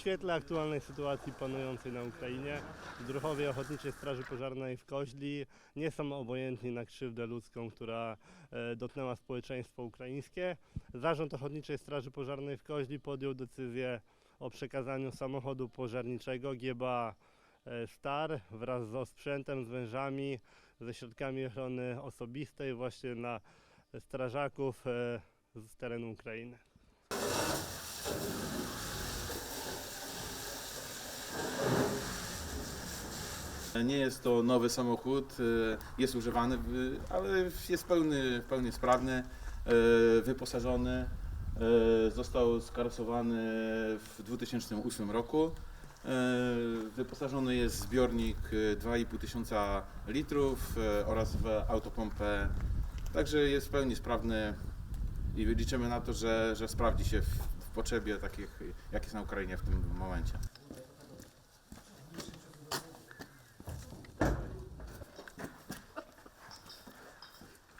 Świetle aktualnej sytuacji panującej na Ukrainie, druhowie Ochotniczej Straży Pożarnej w Koźli nie są obojętni na krzywdę ludzką, która e, dotknęła społeczeństwo ukraińskie. Zarząd Ochotniczej Straży Pożarnej w Koźli podjął decyzję o przekazaniu samochodu pożarniczego GBA e, Star wraz z osprzętem, z wężami, ze środkami ochrony osobistej właśnie na strażaków e, z terenu Ukrainy. Nie jest to nowy samochód, e, jest używany, ale jest pełny, pełnie sprawny, e, wyposażony. e, Został skarosowany w 2008 roku. Wyposażony jest w zbiornik e, 2,5 tysiąca litrów oraz w autopompę. Także jest w pełni sprawny i liczymy na to, że, że sprawdzi się w, w potrzebie takich, jak jest na Ukrainie w tym momencie.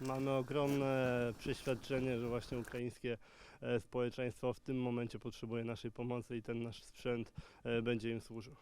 Mamy ogromne przeświadczenie, że właśnie ukraińskie e, społeczeństwo w tym momencie potrzebuje naszej pomocy i ten nasz sprzęt e, będzie im służył.